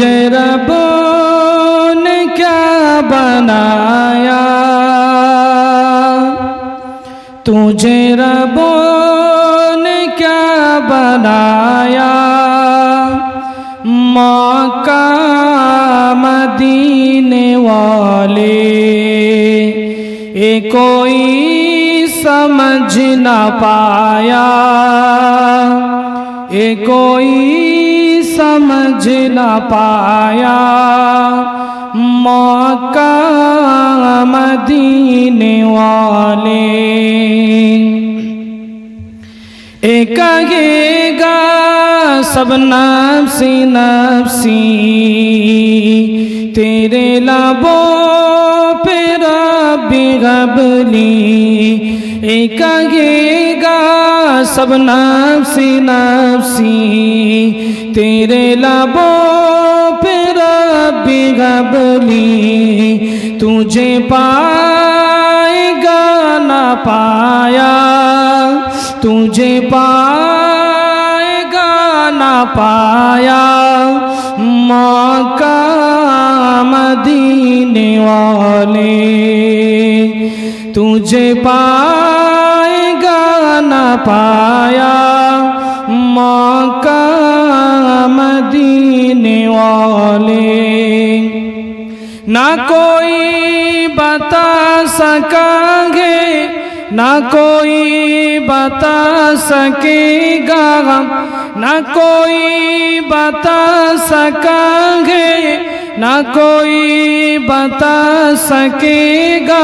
रब ने क्या बनाया? तुझे रब ने क्या बनाया? मौका मदीने वाले, ए कोई समझ न पाया। ए कोई समझ न पाया। मौका मदीने वाले। एक कहेगा, सब नफसी नफसी, तेरे लबों पे रबी एक कहेगा, सब नफसी नफसी तेरे लबों पे रबी गबली तुझे पाएगा ना पाया। तुझे पाएगा ना पाया। मौका मदीने वाले। तुझे पाएगा ना पाया ना कोई बता सकांगे, ना कोई बता सकेगा ना कोई बता सकांगे, ना कोई बता सकेगा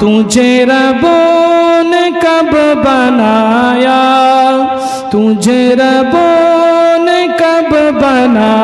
तुझे रबों ने कब बनाया? तुझे रबों ने कब बनाया?